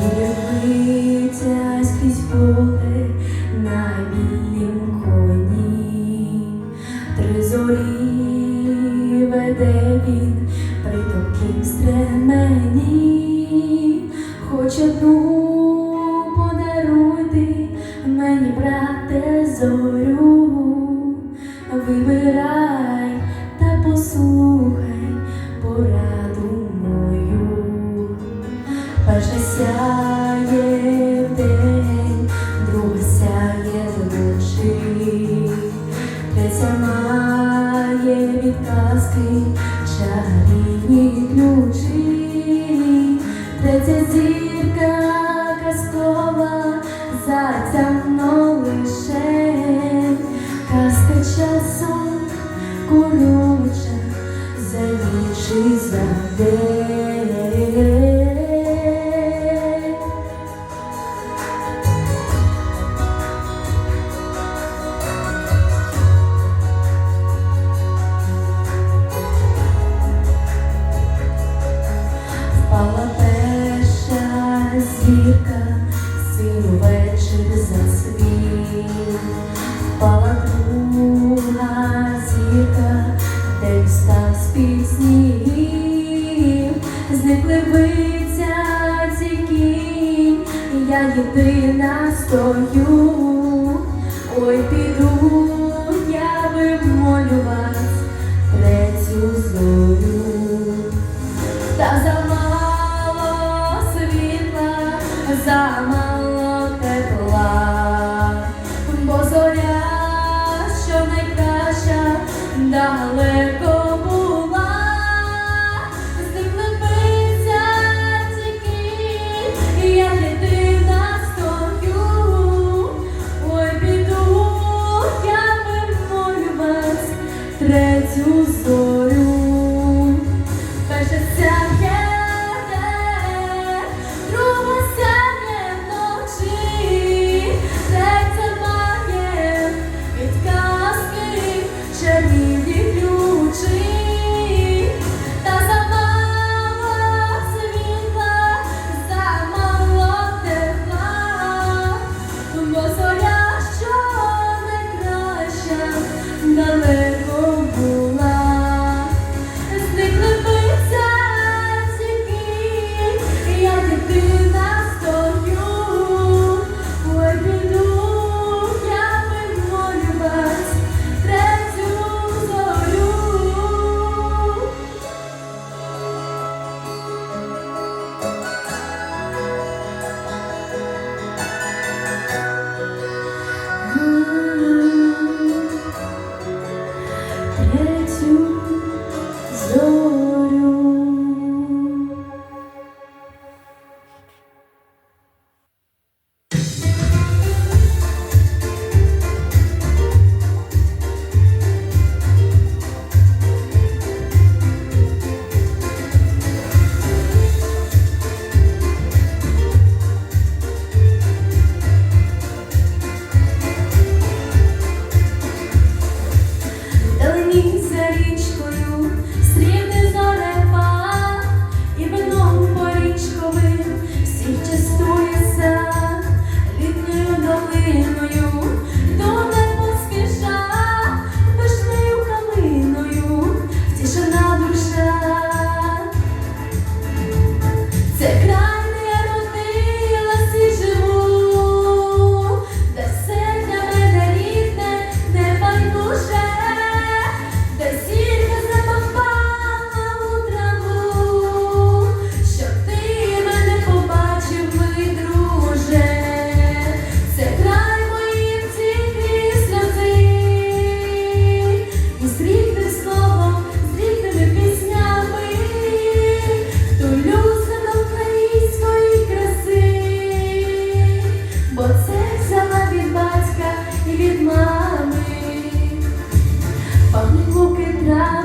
Дивиться скрізь поле на білім коні, три зорі він при таким стремені, хоч одну подаруй мені, брате, зорю. Перша сяє вдень, друга сяє вночі, третя має від казки чарівні ключі, третя зірка казкова затямно лише, казка часом коротша за ніч і за день. текста з пісні, зникли биться тікінь, я єдина стою, ой піду, я вимолю вас третю зою, Та замало світла, замало тепла, бо зоря, що найкраща, дали.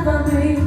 вони